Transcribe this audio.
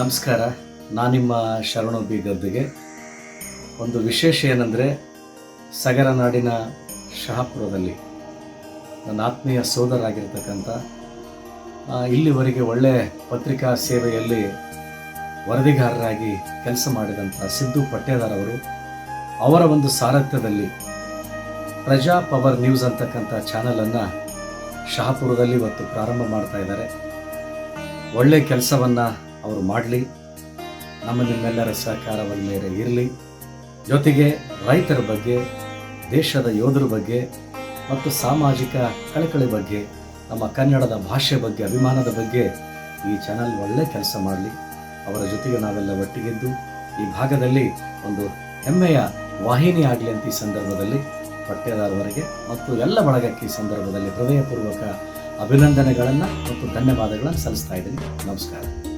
ನಮಸ್ಕಾರ. ನಾನು ನಿಮ್ಮ ಶರಣು ಬಿ. ಗದ್ದುಗೆ. ಒಂದು ವಿಶೇಷ ಏನಂದರೆ, ಸಗರ ನಾಡಿನ ಶಹಾಪುರದಲ್ಲಿ ನನ್ನ ಆತ್ಮೀಯ ಸೋದರಾಗಿರ್ತಕ್ಕಂಥ ಇಲ್ಲಿವರೆಗೆ ಒಳ್ಳೆ ಪತ್ರಿಕಾ ಸೇವೆಯಲ್ಲಿ ವರದಿಗಾರರಾಗಿ ಕೆಲಸ ಮಾಡಿದಂಥ ಸಿದ್ದು ಪಟ್ಟೇದಾರ್ ಅವರು, ಅವರ ಒಂದು ಸಾರಥ್ಯದಲ್ಲಿ ಪ್ರಜಾ ಪವರ್ ನ್ಯೂಸ್ ಅಂತಕ್ಕಂಥ ಚಾನಲನ್ನು ಶಹಾಪುರದಲ್ಲಿ ಇವತ್ತು ಪ್ರಾರಂಭ ಮಾಡ್ತಾ ಇದ್ದಾರೆ. ಒಳ್ಳೆ ಕೆಲಸವನ್ನು ಅವರು ಮಾಡಲಿ. ನಮ್ಮ ನಿಮ್ಮೆಲ್ಲರ ಸಹಕಾರವನ್ನು ಮೇಲೆ ಇರಲಿ. ಜೊತೆಗೆ ರೈತರ ಬಗ್ಗೆ, ದೇಶದ ಯೋಧರ ಬಗ್ಗೆ ಮತ್ತು ಸಾಮಾಜಿಕ ಕಳಕಳಿ ಬಗ್ಗೆ, ನಮ್ಮ ಕನ್ನಡದ ಭಾಷೆ ಬಗ್ಗೆ, ಅಭಿಮಾನದ ಬಗ್ಗೆ ಈ ಚಾನಲ್ ಒಳ್ಳೆ ಕೆಲಸ ಮಾಡಲಿ. ಅವರ ಜೊತೆಗೆ ನಾವೆಲ್ಲ ಒಟ್ಟಿಗೆದ್ದು, ಈ ಭಾಗದಲ್ಲಿ ಒಂದು ಹೆಮ್ಮೆಯ ವಾಹಿನಿ ಆಗಲಿ ಅಂತ ಈ ಸಂದರ್ಭದಲ್ಲಿ ಪಟ್ಟೆದಾರವರಿಗೆ ಮತ್ತು ಎಲ್ಲ ಬಳಗಕ್ಕೆ ಈ ಸಂದರ್ಭದಲ್ಲಿ ಹೃದಯಪೂರ್ವಕ ಅಭಿನಂದನೆಗಳನ್ನು ಮತ್ತು ಧನ್ಯವಾದಗಳನ್ನು ಸಲ್ಲಿಸ್ತಾ ಇದ್ದೀನಿ. ನಮಸ್ಕಾರ.